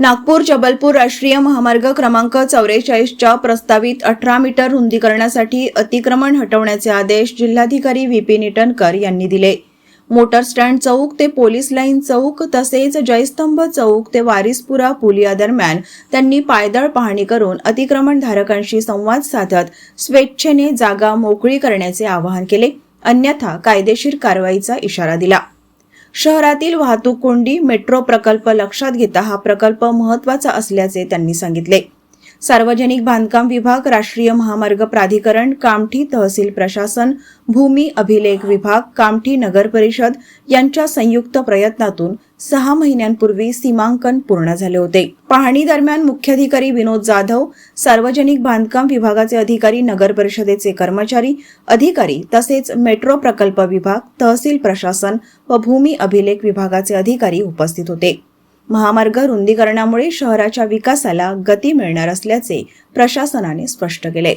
नागपूर जबलपूर राष्ट्रीय महामार्ग क्रमांक चौवेचाळीसच्या प्रस्तावित अठरा मीटर रुंदीकरणासाठी अतिक्रमण हटवण्याचे आदेश जिल्हाधिकारी व्ही पी निटनकर यांनी दिले. मोटर स्टँड चौक ते पोलीस लाईन चौक तसेच जयस्तंभ चौक ते वारिसपुरा पुलिया दरम्यान त्यांनी पायदळ पाहणी करून अतिक्रमणधारकांशी संवाद साधत स्वेच्छेने जागा मोकळी करण्याचे आवाहन केले. अन्यथा कायदेशीर कारवाईचा इशारा दिला. शहरातील वाहतूक कोंडी मेट्रो प्रकल्प लक्षात घेता हा प्रकल्प महत्त्वाचा असल्याचे त्यांनी सांगितले. सार्वजनिक बांधकाम विभाग राष्ट्रीय महामार्ग प्राधिकरण कामठी तहसील प्रशासन भूमी अभिलेख विभाग कामठी नगर परिषद यांच्या संयुक्त प्रयत्नातून सहा महिन्यांपूर्वी सीमांकन पूर्ण झाले होते. पाहणी दरम्यान मुख्याधिकारी विनोद जाधव सार्वजनिक बांधकाम विभागाचे अधिकारी नगर परिषदेचे कर्मचारी अधिकारी तसेच मेट्रो प्रकल्प विभाग तहसील प्रशासन व भूमी अभिलेख विभागाचे अधिकारी उपस्थित होते. महामार्ग रुंदीकरणामुळे शहराच्या विकासाला गती मिळणार असल्याचे प्रशासनाने स्पष्ट केले.